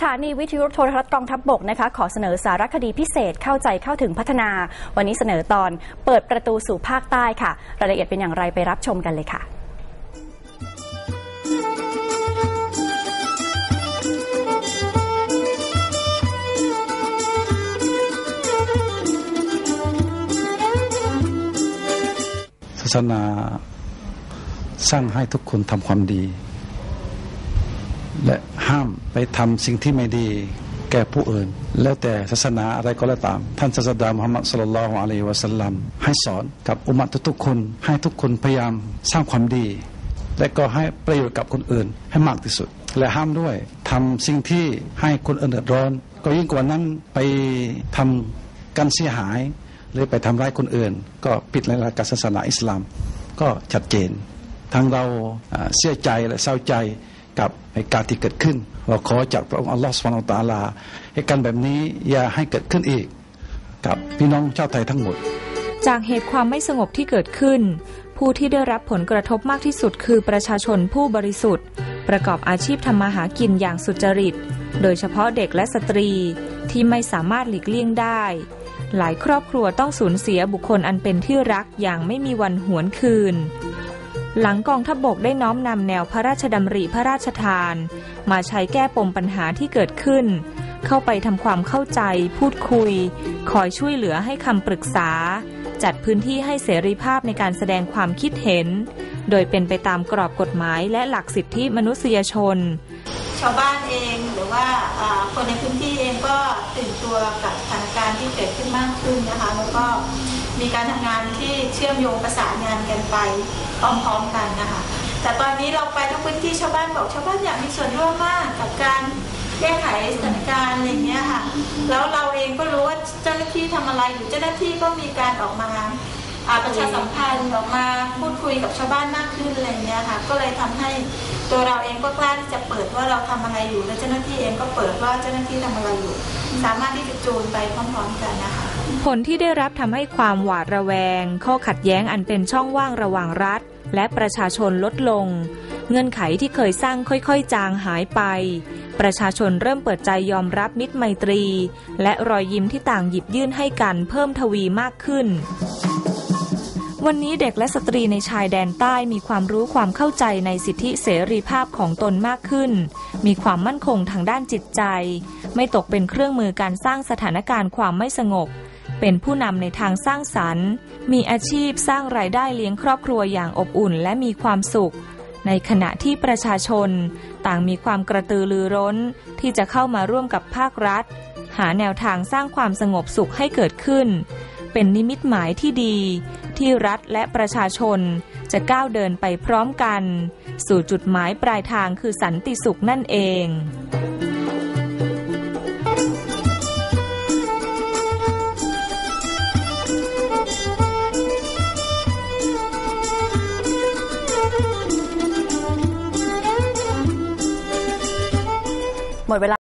สถานีวิทยุโทรทัศน์กองทัพบบกนะคะขอเสนอสารคดีพิเศษเข้าใจเข้าถึงพัฒนา วันนี้เสนอตอนเปิดประตูสู่ภาคใต้ค่ะ รายละเอียดเป็นอย่างไรไปรับชมกันเลยค่ะ ศาสนาสร้างให้ทุกคนทำความดี และห้ามไปทำสิ่งที่ไม่ดีแก่ผู้อื่น แล้วแต่ศาสนาอะไรก็แล้วตาม ท่านศาสดามุฮัมมัดสุลลัลลอฮุอะลัยฮิวะสัลลัมให้สอนกับอุมัตทุกคน ให้ทุกคนพยายามสร้างความดี และก็ให้ประโยชน์กับคนอื่นให้มากที่สุด และห้ามด้วยทำสิ่งที่ให้คนอื่นเดือดร้อน ก็ยิ่งกว่านั้นไปทำการเสียหาย หรือไปทำร้ายคนอื่น ก็ผิดในหลักศาสนาอิสลาม ก็ชัดเจนทั้งเราเสียใจและเศร้าใจ กับเหตุการณ์ที่เกิดขึ้น เราขอจากพระองค์อัลลอฮฺสุบานอัลตาลาเหตุการณ์แบบนี้อย่าให้เกิดขึ้นอีก กับพี่น้องชาวไทยทั้งหมด จากเหตุความไม่สงบที่เกิดขึ้น ผู้ที่ได้รับผลกระทบมากที่สุดคือประชาชนผู้บริสุทธิ์ ประกอบอาชีพทำมาหากินอย่างสุจริต โดยเฉพาะเด็กและสตรีที่ไม่สามารถหลีกเลี่ยงได้ หลายครอบครัวต้องสูญเสียบุคคลอันเป็นที่รักอย่างไม่มีวันหวนคืน หลังกองทัพบบกได้น้อมนำแนวพระราชดำริพระราชทาน มาใช้แก้ปมปัญหาที่เกิดขึ้น เข้าไปทำความเข้าใจ พูดคุย คอยช่วยเหลือให้คำปรึกษา จัดพื้นที่ให้เสรีภาพในการแสดงความคิดเห็น โดยเป็นไปตามกรอบกฎหมายและหลักสิทธิมนุษยชน ชาวบ้านเองหรือว่าอ่าคนในพื้นที่เองก็ตื่นตัวกับสถานการณ์ที่เกิดขึ้นมากขึ้นนะคะ แล้วก็ มีการทำงานที่เชื่อมโยงประสานงานกันไปพร้อมๆกันนะคะแต่ตอนนี้เราไปทุกพื้นที่ชาวบ้านบอกชาวบ้านอยากมีส่วนร่วมมากกับการแก้ไขสถานการณ์อะไรอย่างเงี้ยค่ะ แล้วเราเองก็รู้ว่าเจ้าหน้าที่ทำอะไรอยู่เจ้าหน้าที่ก็มีการออกมาประชาสัมพันธ์ออกมาพูดคุยกับชาวบ้านมากขึ้นอะไรเงี้ยค่ะก็เลยทำให้ตัวเราเองก็กล้าที่จะเปิดว่าเราทำอะไรอยู่ และเจ้าหน้าที่เองก็เปิดว่าเจ้าหน้าที่ทำอะไรอยู่ สามารถที่จะจูนไปพร้อมๆกันนะคะ ผลที่ได้รับทำให้ความหวาดระแวง ข้อขัดแย้งอันเป็นช่องว่างระหว่างรัฐ และประชาชนลดลง เงื่อนไขที่เคยสร้างค่อยๆ จางหายไป ประชาชนเริ่มเปิดใจยอมรับมิตรไมตรี และรอยยิ้มที่ต่างหยิบยื่นให้กันเพิ่มทวีมากขึ้นวันนี้เด็กและสตรีในชายแดนใต้มีความรู้ความเข้าใจในสิทธิเสรีภาพของตนมากขึ้น มีความมั่นคงทางด้านจิตใจ ไม่ตกเป็นเครื่องมือการสร้างสถานการณ์ความไม่สงบ เป็นผู้นำในทางสร้างสรรค์ มีอาชีพสร้างรายได้เลี้ยงครอบครัวอย่างอบอุ่นและมีความสุข ในขณะที่ประชาชน ต่างมีความกระตือรือร้น ที่จะเข้ามาร่วมกับภาครัฐ หาแนวทางสร้างความสงบสุขให้เกิดขึ้น เป็นนิมิตหมายที่ดี ที่รัฐและประชาชน จะก้าวเดินไปพร้อมกัน สู่จุดหมายปลายทางคือสันติสุขนั่นเอง หมดเวลา